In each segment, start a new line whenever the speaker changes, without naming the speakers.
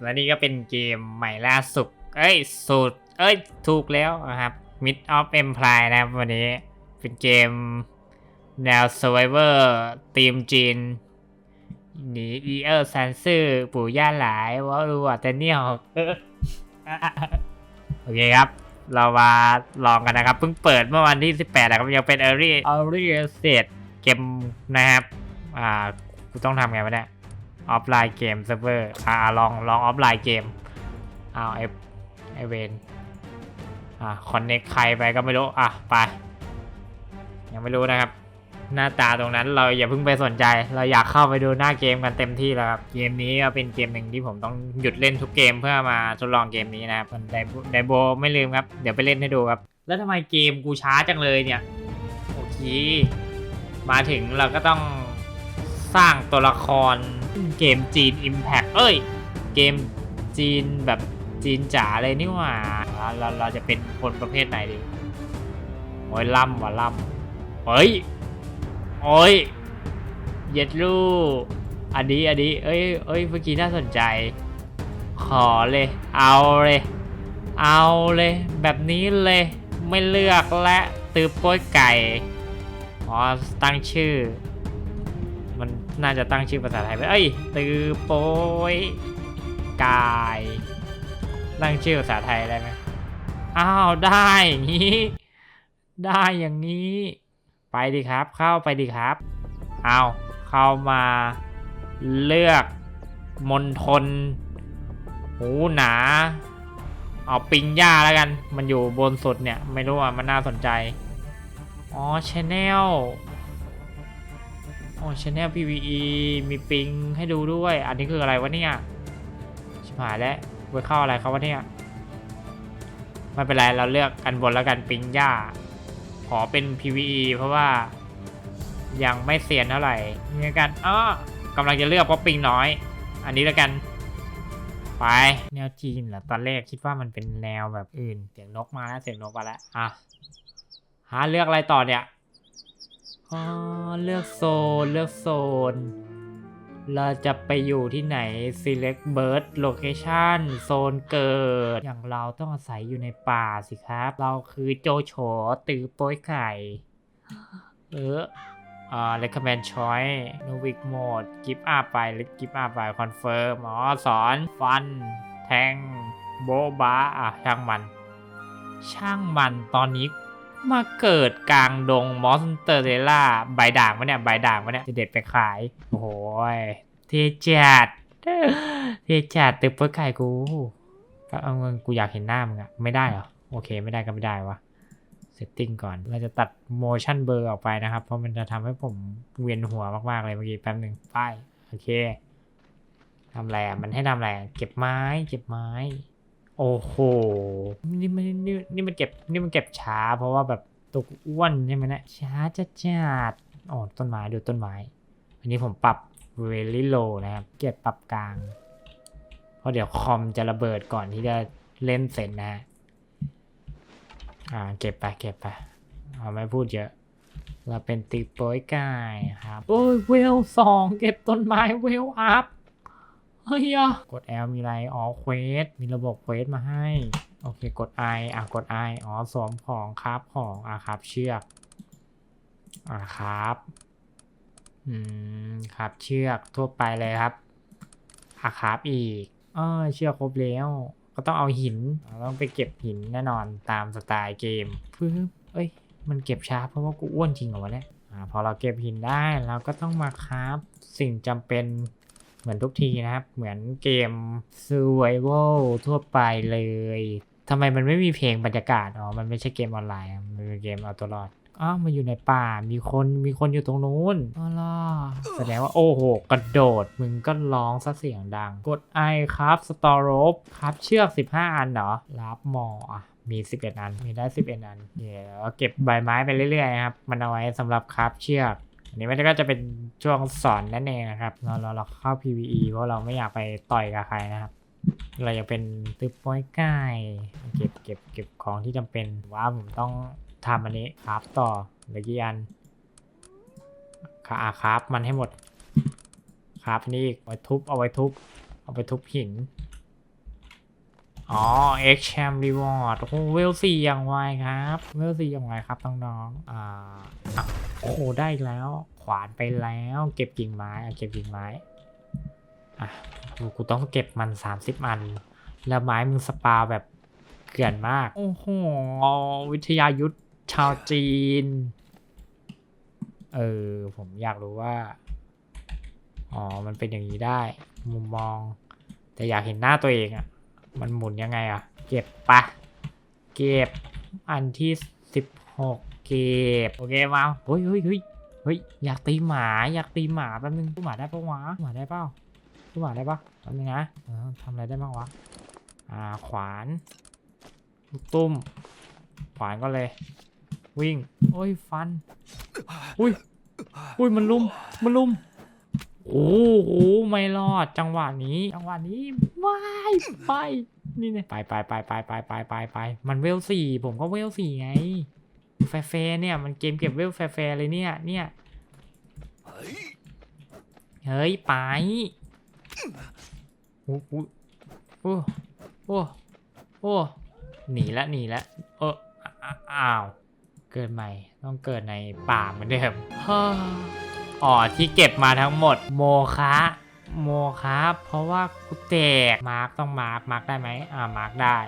และนี่ก็เป็นเกมใหม่ล่าสุด เอ้ยสูตรเอ้ย ถูกแล้วนะครับ Mid of Empire นะครับวันนี้ เป็นเกมแนว Survivor ทีมจีนหนีอีเออร์ซันซื่อปู่ย่าหลายว่ารู้ว่าแต่เนี่ยโอเคครับ เรามาลองกันนะครับ เพิ่งเปิดเมื่อวันที่ 18 นะครับ ยังเป็น Early Early Access เกมนะครับ อ่า กูต้องทำไงวะเนี่ย ออฟไลน์เกมเซิร์ฟเวอร์อ่าลองลองออฟไลน์เกมเอาไอไอเวนอ่าคอนเน็กใครไปก็ไม่รู้ อะ ไป ยังไม่รู้นะครับ หน้าตาตรงนั้นเราอย่าเพิ่งไปสนใจ เราอยากเข้าไปดูหน้าเกมกันเต็มที่แล้วครับ เกมนี้ก็เป็นเกมหนึ่งที่ผมต้องหยุดเล่นทุกเกมเพื่อมาทดลองเกมนี้นะครับไดโบไดโบไม่ลืมครับ เดี๋ยวไปเล่นให้ดูครับ แล้วทำไมเกมกูช้าจังเลยเนี่ย โอเค มาถึงเราก็ต้อง สร้างตัวละครเกมจีน Impact เอ้ย เกมจีนแบบจีนจ๋าเลยนี่หว่าเราเราจะเป็นคนประเภทไหนดีโอ้ยล่ำว่ะล่ำเฮ้ยโอ้ยเย็ดลูกอันนี้อันนี้เอ้ยเอ้ยเมื่อกี้น่าสนใจ ขอเลย เอาเลย เอาเลย แบบนี้เลย ไม่เลือกและตือโป้ยไก่อ๋อตั้งชื่อ น่าจะตั้งชื่อภาษาไทยไปเอ้ยตือโป้ยไก่ตั้งชื่อภาษาไทยได้ไหมอ้าวได้อย่างนี้ ได้อย่างนี้ ไปดีครับ เข้าไปดีครับเอาเข้ามาเลือกมณฑลหูหนา เอาปิงย่าแล้วกัน มันอยู่บนสุดเนี่ย ไม่รู้อะ มันน่าสนใจ อ๋อชแนล อ๋อชแนล PVE มีปิงให้ดูด้วย อันนี้คืออะไรวะเนี่ย ชิบหายแล้วไปเข้าอะไรเขาวะเนี่ยไม่เป็นไร เราเลือกอันบนแล้วกันปิงย่า ขอเป็น PVE เพราะว่ายังไม่เซียนเท่าไหร่นี่กันอ้อกำลังจะเลือกเพราะปิงน้อย อันนี้แล้วกัน ไป แนวจีนเหรอตอนแรกคิดว่ามันเป็นแนวแบบอื่น เสียงนกมาแล้วเสียงนกมาแล้ว อะ หาเลือกอะไรต่อเนี่ย อ๋อเลือกโซน เลือกโซน เราจะไปอยู่ที่ไหน select bird location โซนเกิด อย่างเราต้องอาศัยอยู่ในป่าสิครับ เราคือโจโฉตือโป้ยไข่ เอออ่า recommend choice novic mode give up ไปหรือ give up ไป confirm อ๋อ สอน ฟัน แทง โบบาอะ ช่างมัน ช่างมันตอนนี้ มาเกิดกลางดงมอสเตอร์เรล่าใบด่างวะเนี่ยใบด่างวะเนี่ยจะเด็ดไปขาย โอ้โหยเทจัดเทจัดตึกโป้ยไก่กูก็เอาเงินกูอยากเห็นหน้ามึงอะไม่ได้เหรอ โอเคไม่ได้ก็ไม่ได้วะเซตติ้งก่อน เราจะตัด motion blur ออกไปนะครับ เพราะมันจะทำให้ผมเวียนหัวมาก ๆ เลยเมื่อกี้แป๊บหนึ่งไปโอเคทำอะไรมันให้ทำอะไรเก็บไม้ เก็บไม้ โอ้โห นี่มันนี่นี่มันเก็บนี่มันเก็บช้า เพราะว่าแบบตัวกูอ้วนใช่ไหมเนะช้าจัดจัดโอ้ต้นไม้ดูต้นไม้ อันนี้ผมปรับ very low นะครับ เก็บปรับกลาง เพราะเดี๋ยวคอมจะระเบิดก่อนที่จะเล่นเสร็จนะฮะอ่าเก็บไปเก็บไปเอาไม่พูดเยอะ เราเป็นตีโป้ยไก่ครับ โอ้ยเวลสองเก็บต้นไม้เวลอัพ เฮ้ยอะกด L มีอะไร อ๋อเควส มีระบบเควสมาให้ โอเค กด I อะ กด I อ๋อสวมของครับของ อะครับ เชือก อะครับ อืม ครับเชือกทั่วไปเลยครับ อะครับอีกเออเชือกครบแล้ว ก็ต้องเอาหินเราต้องไปเก็บหินแน่นอนตามสไตล์เกมปึ๊บเอ้ย มันเก็บช้าเพราะว่ากูอ้วนจริงเหรอวะเนี่ยอ่าพอเราเก็บหินได้เราก็ต้องมาคราฟสิ่งจำเป็น มือนทุกทีนะครับ เหมือนเกม Survival ทั่วไปเลยทำไมมันไม่มีเพลงบรรยากาศอ๋อมันไม่ใช่เกมออนไลน์มันเป็นเกมเอาตัวรอดอ้าวมาอยู่ในป่ามีคนมีคนอยู่ตรงนู้นอ๋อล่ะแสดงว่าโอ้โห กระโดด มึงก็ร้องซะเสียงดัง กดไอครับสตอรบครับเชือก 15 อันเหรอรับหมออะมี 11 อัน มีได้ 11 อัน เดี๋ยวเก็บใบไม้ไปเรื่อยๆนะครับ มันเอาไว้สำหรับครับเชือก อันนี้มันก็จะเป็นช่วงสอนนั่นเองนะครับ เราเราเราเข้า PVE เพราะเราไม่อยากไปต่อยกับใครนะครับ เราอยากเป็นตึกป้อยไก่เก็บเก็บเก็บของที่จำเป็นว่าผมต้องทำอันนี้ครับต่อเหลือกี่อันขาครับมันให้หมด ครับนี่เอาไว้ทุบเอาไว้ทุบ เอาไปทุบหิน อ๋อ X Cham Reward โอ้เวลสี่อย่างไวครับ เวลสี่อย่างไวครับน้องๆอ่า โอ้โหได้อีกแล้ว ขวานไปแล้ว เก็บกิ่งไม้อะเก็บกิ่งไม้อะกูกูต้องเก็บมัน30อัน แล้วไม้มึงสปาแบบเกลื่อนมาก โอ้โหวิทยายุทธชาวจีน เออ ผมอยากรู้ว่า อ๋อ มันเป็นอย่างนี้ได้ มุมมอง แต่อยากเห็นหน้าตัวเองอะ่ะ มันหมุนยังไงอะ่ะ เก็บปะ เก็บอันที่สิบหก เก็บโอเคมาเฮ้ยเฮ้ยเฮ้ยเฮ้ยอยากตีหมาอยากตีหมาแป๊บนึงตีหมาได้ปะวะหมาได้เปล่าตีหมาได้ปะแป๊บนึงนะทำอะไรได้บ้างวะอ่าขวานลูกตุ้ม ขวานก็เลย วิ่งโอ้ยฟันอุ้ยอุ้ยมันลุมมันลุมโอ้โหไม่รอดจังหวะนี้ จังหวะนี้ไม่ไปนี่เนี่ยไปไปไปไปไปไปไปไปมันเวลสี่ผมก็เวลสี่ไง แฟร์แฟเนี่ยมันเกมเก็บเวลแฟร์แฟเลยเนี่ยเนี่ยเฮ้ยไปโอ้โหโอ้โอ้โอ้หนีละหนีละเอออ้าวเกิดใหม่ต้องเกิดในป่าเหมือนเดิมอ๋อที่เก็บมาทั้งหมดโมคะโมคะเพราะว่ากูแตกมาร์กต้องมาร์กมาร์กได้ไหมอ่ามาร์กได้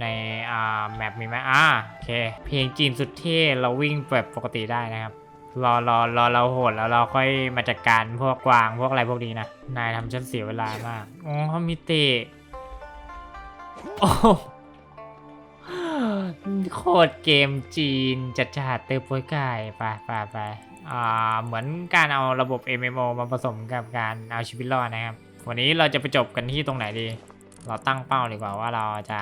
ในอ่าแมปมีไหมอ่าโอเค เพลงจีนสุดเท่เราวิ่งแบบปกติได้นะครับ รอรอรอเราโหดแล้วเราค่อยมาจัดการพวกกวางพวกอะไรพวกนี้นะ นายทำฉันเสียเวลามากอ๋อเขามีเตะโอ้โหโคตรเกมจีนจัดจัดเติมโปวยไก่ไปไปไปอ่าเหมือนการเอาระบบ MMO มาผสมกับการเอาชีวิตรอดนะครับ วันนี้เราจะไปจบกันที่ตรงไหนดี เราตั้งเป้าดีกว่าว่าเราจะ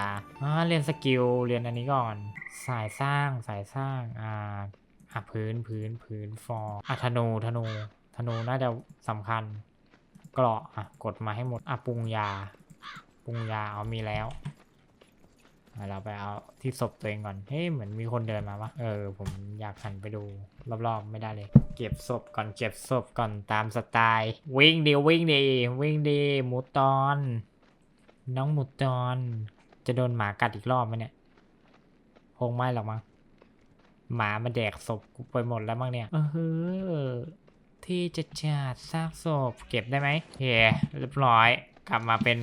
เรียนสกิลเรียนอันนี้ก่อน สายสร้างสายสร้างอ่าอะพื้นพื้นพื้นฟอร์อะธนูธนูธนูน่าจะสำคัญเกราะอะกดมาให้หมดอะปรุงยาปรุงยาเอามีแล้วเราไปเอาที่ศพตัวเองก่อน เฮ้ยเหมือนมีคนเดินมาวะเออ ผมอยากหันไปดูรอบๆไม่ได้เลย เก็บศพก่อนเก็บศพก่อนตามสไตล์ วิ่งดีวิ่งดีวิ่งดีหมูตอน น้องหมูตอนจะโดนหมากัดอีกรอบไหมเนี่ยคงไม่หรอกมั้งหมามาแดกศพไปหมดแล้วมั้งเนี่ย เออที่จะจัดซากศพเก็บได้ไหมเฮ้เรียบร้อย กลับมาเป็น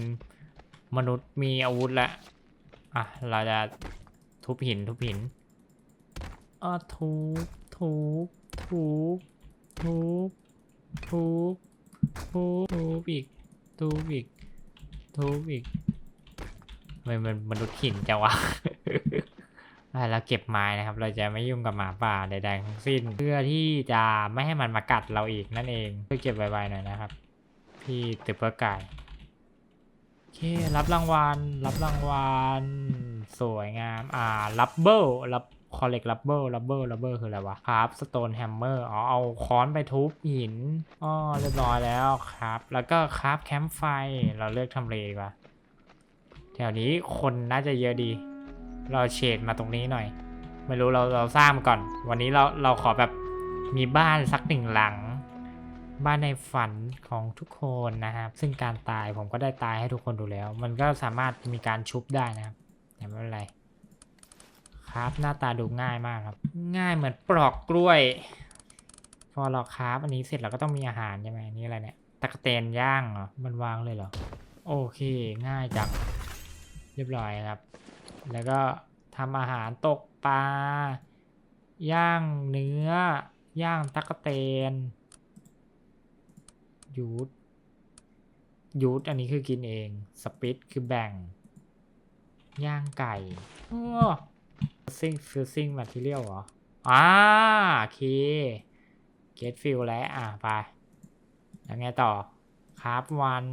มนุษย์มีอาวุธละอะ เราจะทุบหินทุบหินอะทุบทุบทุบทุบทุบทุบทุบอีกทุบอีก ทุบอีกทำไมมันมนุษย์หินจังวะเราเก็บไม้นะครับ เราจะไม่ยุ่งกับหมาป่าใดๆทั้งสิ้น เพื่อที่จะไม่ให้มันมากัดเราอีกนั่นเองเพื่อเก็บไวๆหน่อยนะครับ พี่ตึกเปอร์ไก่โอเครับรางวัล รับรางวัล สวยงาม อ่า รับเบิลรับ คอลเลกรับเบิลรับเบิลรับเบิลคืออะไรวะครับสโตนแฮมเมอร์อ๋อเอาค้อนไปทุบหินอ๋อเรียบร้อยแล้วครับ แล้วก็ครับแคมป์ไฟเราเลือกทำเลดีกว่าแถวนี้คนน่าจะเยอะดี เราเฉดมาตรงนี้หน่อย ไม่รู้เราเราสร้างก่อน วันนี้เราเราขอแบบมีบ้านสักหนึ่งหลัง บ้านในฝันของทุกคนนะครับ ซึ่งการตายผมก็ได้ตายให้ทุกคนดูแล้ว มันก็สามารถมีการชุบได้นะครับแต่ไม่เป็นไร ครับ หน้าตาดูง่ายมากครับ ง่ายเหมือนปลอกกล้วย พอเราคราฟอันนี้เสร็จเราก็ต้องมีอาหารใช่ไหมอันนี่อะไรเนี่ยตะกเตนย่างเหรอมันวางเลยเหรอโอเค ง่ายจังเรียบร้อยครับ แล้วก็ทำอาหารตกปลาย่างเนื้อย่างตักเตนยูดยูดอันนี้คือกินเอง สปิตคือแบ่ง ย่างไก่ ซิ่งฟิลซิ่งมาทีเรียลเหรออ่าโอเคเกตฟิลแล้วอะไป แล้วไงต่อคราฟวัน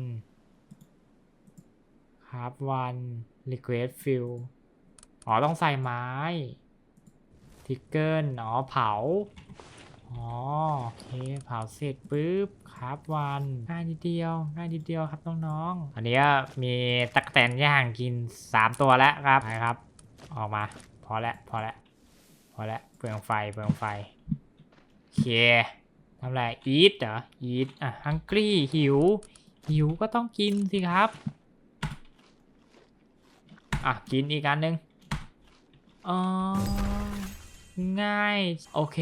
คราฟวันรีเควสฟิลอ๋อ ต้องใส่ไม้ทิกเกิลอ๋อ เผา อ๋อ โอเค เผาเสร็จปุ๊บครับวันง่ายนิดเดียวง่ายนิดเดียวครับน้องๆ อันนี้ก็มีตักแตนย่างกิน 3 ตัวแล้วครับไปครับ ออกมา พอแล้วพอแล้วพอแล้วเปลืองไฟเปลืองไฟโอเคทำอะไรอีทเหรออีทอะฮังกี้หิว หิวก็ต้องกินสิครับ อะ กินอีกอันหนึ่งอ๋อง่าย โอเค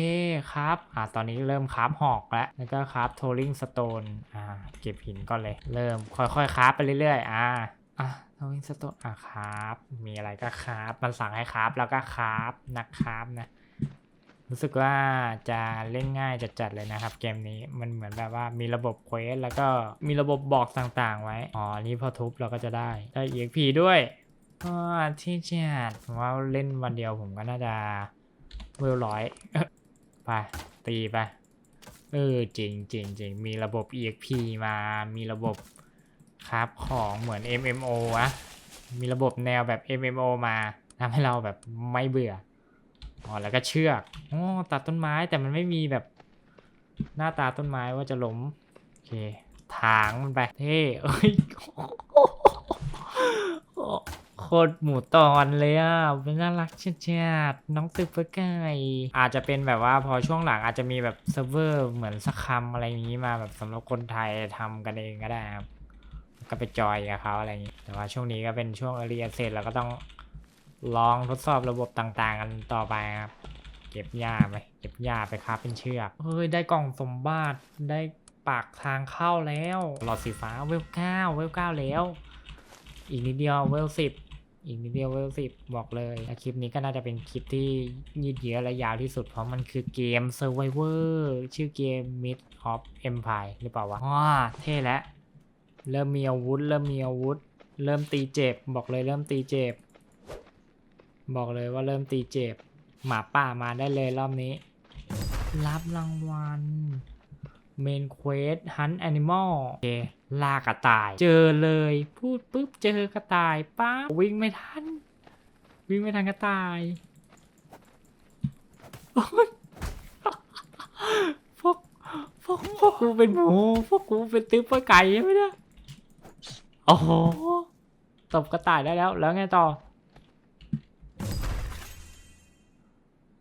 ครับ อะตอนนี้เริ่มคราฟหอกแล้ว แล้วก็คราฟโทลิงสโตน อ่า เก็บหินก่อนเลย เริ่มค่อยๆคราฟไปเรื่อยๆ อ่า อะ โทลิงสโตนอะคราฟมีอะไรก็คราฟมันสั่งให้คราฟแล้วก็คราฟนักคราฟนะ รู้สึกว่าจะเล่นง่ายจัดๆเลยนะครับ เกมนี้ มันเหมือนแบบว่ามีระบบเควสแล้วก็มีระบบบอกต่างๆ ไว้ อ๋อ นี่พอทุบเราก็จะได้ ได้ EXP ด้วยก็ที่เจ็ดผมว่าเล่นวันเดียวผมก็น่าจะเวลร้อย ไป ตีไป เออจริงจริงจริงมีระบบ EXP มา มีระบบ ครับของเหมือน MMO อะมีระบบแนวแบบ MMO มาทำให้เราแบบไม่เบื่ออ๋อแล้วก็เชือกอ๋อตัดต้นไม้แต่มันไม่มีแบบหน้าตาต้นไม้ว่าจะล้มโอเคถางมันไปเท่เอ้ยโคตรหมูตอนเลยอะเป็นน่ารักเชีดๆน้องตึกเปอร์ไก่อาจจะเป็นแบบว่าพอช่วงหลังอาจจะมีแบบเซิร์ฟเวอร์เหมือนสักคำอะไรอย่างนี้มาแบบสำหรับคนไทยทำกันเองก็ได้ครับ ก็ไปจอยกับเขาอะไรอย่างนี้ แต่ว่าช่วงนี้ก็เป็นช่วง early access เราก็ต้องลองทดสอบระบบต่างๆ กันต่อไปครับ เก็บหญ้าไปเก็บหญ้าไปครับเป็นเชือกเฮ้ยได้กล่องสมบัติได้ปากทางเข้าแล้ว หลอดสีฟ้าเวลเก้าเวลเก้าแล้ว อีกนิดเดียวเวลสิบอีกนิดเดียวเวลสิบบอกเลยคลิปนี้ก็น่าจะเป็นคลิปที่ยืดเยื้อและยาวที่สุดเพราะมันคือเกม Survivor ชื่อเกม Mid of Empire หรือเปล่าวะว้าเท่แล้ว เริ่มมีอาวุธ เริ่มมีอาวุธ เริ่มตีเจ็บ บอกเลยเริ่มตีเจ็บ บอกเลยว่าเริ่มตีเจ็บ หมาป่ามาได้เลยรอบนี้ รับรางวัลเมนเควสฮันแอนิมอลโอเคล่ากระต่าย เจอเลย พูดปุ๊บเจอกระต่ายป้าวิ่งไม่ทัน วิ่งไม่ทันกระต่ายโอ๊ยพวกพวกพวกกูเป็นหมูพวกกูเป็นตึ๊บปลาไก่ใช่ไหมเนี่ย โอ้โหตบกระต่ายได้แล้ว แล้วไงต่อ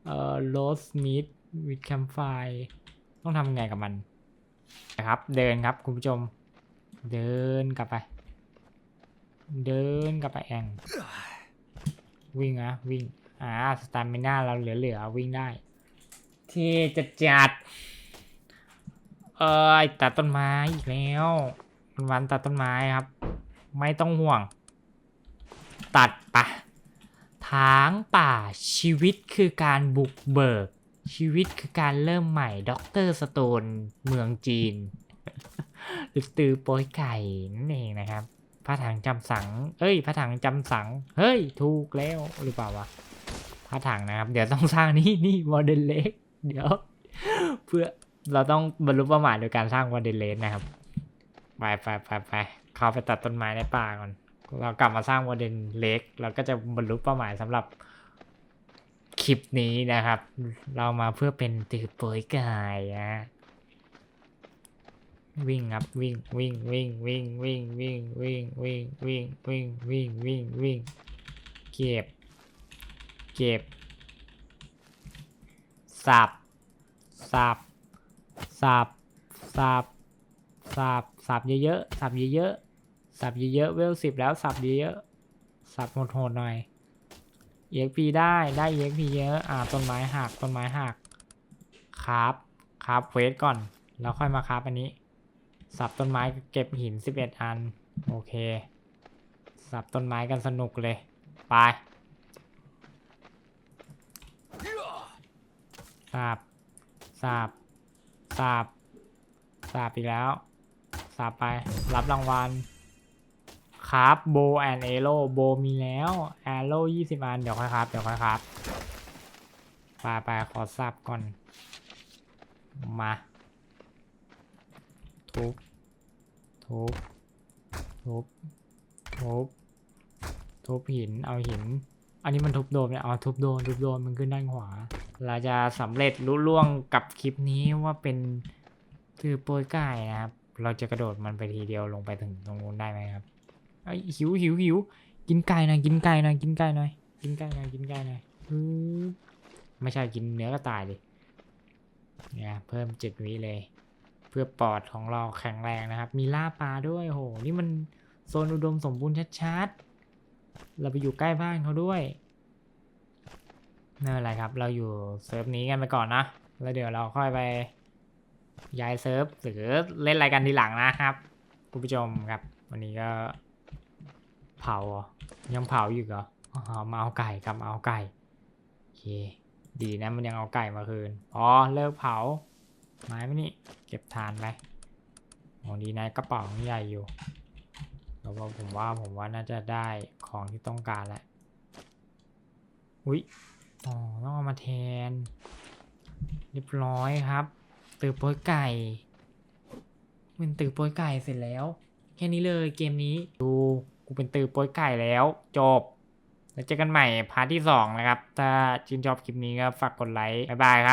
เอ่อ roast meat with campfire ต้องทำไงกับมัน นะครับ เดินครับคุณผู้ชม เดินกลับไป เดินกลับไปแองวิ่งอะวิ่ง อ่าสตามิน่าเราเหลือๆวิ่งได้ ที่จะจัด เอ้ยตัดต้นไม้อีกแล้ว วันวันตัดต้นไม้ครับ ไม่ต้องห่วง ตัดปะทางป่าชีวิตคือการบุกเบิก ชีวิตคือการเริ่มใหม่ด็อกเตอร์สโตนเมืองจีนหรือตือโป้ยไก่นั่นเองนะครับพระถังจำสัง เอ้ยพระถังจำสัง เฮ้ย ถูกแล้วหรือเปล่าวะพระถังนะครับ เดี๋ยวต้องสร้างนี่นี่วอเดนเล็กเดี๋ยว เพื่อเราต้องบรรลุเป้าหมายโดยการสร้างวอเดนเลสนะครับ ไปไปไปไปเข้าไปตัดต้นไม้ในป่าก่อน เรากลับมาสร้างโมเดลเล็กเราก็จะบรรลุเป้าหมายสำหรับคลิปนี้นะครับ เรามาเพื่อเป็นตือโปยกายนะวิ่งครับวิ่งวิ่งวิ่งวิ่งวิ่งวิ่งวิ่งวิ่งวิ่งวิ่งวิ่งวิ่งวิ่งเก็บ เก็บ สับ สับ สับ สับ สับ สับเยอะๆสับเยอะๆสับเยอะๆเวลสิบแล้วสับเยอะๆสับโหดๆหน่อย EXP ได้ได้ EXP เยอะอ่าต้นไม้หักต้นไม้หักครับครับเควสก่อน แล้วค่อยมาครับอันนี้ สับต้นไม้เก็บหิน11อัน โอเค สับต้นไม้กันสนุกเลย ไปสับสับสับสับอีกแล้ว สับไป รับรางวัลครับโบแอนเอโร่โบมีแล้วแอโร่ยี่สิบอัน เดี๋ยวค่อยครับ เดี๋ยวค่อยครับไปไปขอสับก่อน มา ทุบ ทุบ ทุบ ทุบ ทุบหิน เอาหิน อันนี้มันทุบโดนเนี่ยเอาทุบโดน ทุบโดนมันขึ้นด้านขวา เราจะสำเร็จลุล่วงกับคลิปนี้ว่าเป็นถือโปรยไก่นะครับ เราจะกระโดดมันไปทีเดียวลงไปถึงตรงนู้นได้ไหมครับเอ้หิวหิวหิวกินไก่หน่อยกินไก่หน่อยกินไก่หน่อยกินไก่หน่อยกินไก่หน่อยไม่ใช่กินเนื้อก็ตายเลยเนี่ยเพิ่มเจ็ดวิเลย เพื่อปอดของเราแข็งแรงนะครับ มีล่าปลาด้วยโหนี่มันโซนอุดมสมบูรณ์ชัดๆ เราไปอยู่ใกล้บ้านเขาด้วยนั่นอะไรครับ เราอยู่เซิร์ฟนี้กันไปก่อนนะ แล้วเดี๋ยวเราค่อยไป ย้ายเซิร์ฟหรือเล่นอะไรกันทีหลังนะครับคุณผู้ชมครับ วันนี้ก็เผายังเผาอยู่เหรออ๋อมาเอาไก่ครับเอาไก่โอเคดีนะมันยังเอาไก่มาคืนอ๋อเลิกเผาไม้ไหมนี่เก็บทานไปโอ้ดีนะกระเป๋าใหญ่อยู่แล้วว่าผมว่าผมว่าน่าจะได้ของที่ต้องการแล้วอุ้ยอ๋อต้องเอามาแทน เรียบร้อยครับ ตือโป้ยไก่มันตือโป้ยไก่เสร็จแล้ว แค่นี้เลยเกมนี้ดูกูเป็นตือโป้ยไก่แล้วจบแล้วเจอกันใหม่พาร์ทที่2นะครับ ถ้าชื่นชอบคลิปนี้ก็ฝากกดไลค์บ๊ายบายครับ